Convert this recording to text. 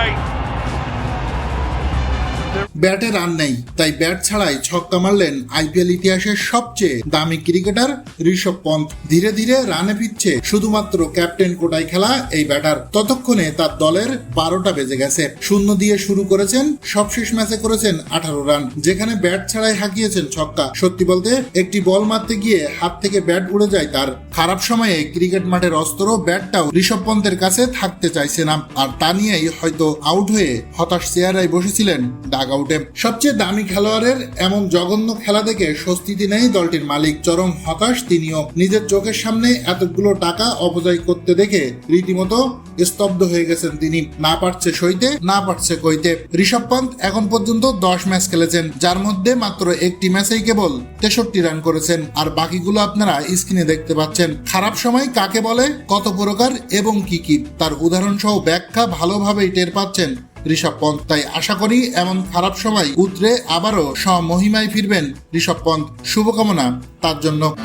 away. ব্যাটে run নেই, তাই ব্যাট ছাড়াই ছক্কা মারলেন আইপিএল ইতিহাসের সবচেয়ে দামি ক্রিকেটার ঋষভ পন্থ। ধীরে ধীরে রানে ফিরছে শুধুমাত্র ক্যাপ্টেন কোটায় খেলা, এই ব্যাটার ততক্ষণে তার দলের বারোটা বেজে গেছে। শূন্য দিয়ে শুরু করেছেন, সবশেষ ম্যাচে করেছেন আঠারো রান, যেখানে ব্যাট ছাড়াই হাঁকিয়েছেন ছক্কা। সত্যি বলতে, একটি বল মারতে গিয়ে হাত থেকে ব্যাট উড়ে যায় তার। খারাপ সময়ে ক্রিকেট মাঠের অস্ত্র ব্যাটটাও ঋষভ পন্থের কাছে থাকতে চাইছে না। আর তা নিয়েই হয়তো আউট হয়ে হতাশ চেয়ারায় বসেছিলেন ডাগ আউটে সবচেয়ে দামি খেলোয়াড়ের এমন জঘন্য খেলা দেখে স্বস্তিতে নেই দলটির মালিক চরম হতাশ। তিনিও নিজের চোখের সামনে এতগুলো টাকা অপচয় করতে দেখে রীতিমতো স্তব্ধ হয়ে গেছেন তিনি। না পারছে সইতে, না পারছে কইতে। ঋষভ পন্থ এখন পর্যন্ত দশ ম্যাচ খেলেছেন, যার মধ্যে মাত্র একটি ম্যাচেই কেবল তেষট্টি রান করেছেন। আর বাকিগুলো আপনারা স্ক্রিনে দেখতে পাচ্ছেন। খারাপ সময় কাকে বলে, কত প্রকার এবং কি কি, তার উদাহরণ সহ ব্যাখ্যা ভালোভাবেই টের পাচ্ছেন ঋষভ পন্থ। তাই আশা করি এমন খারাপ সময় উতরে আবারও স্বমহিমায় ফিরবেন ঋষভ পন্থ। শুভকামনা তার জন্য।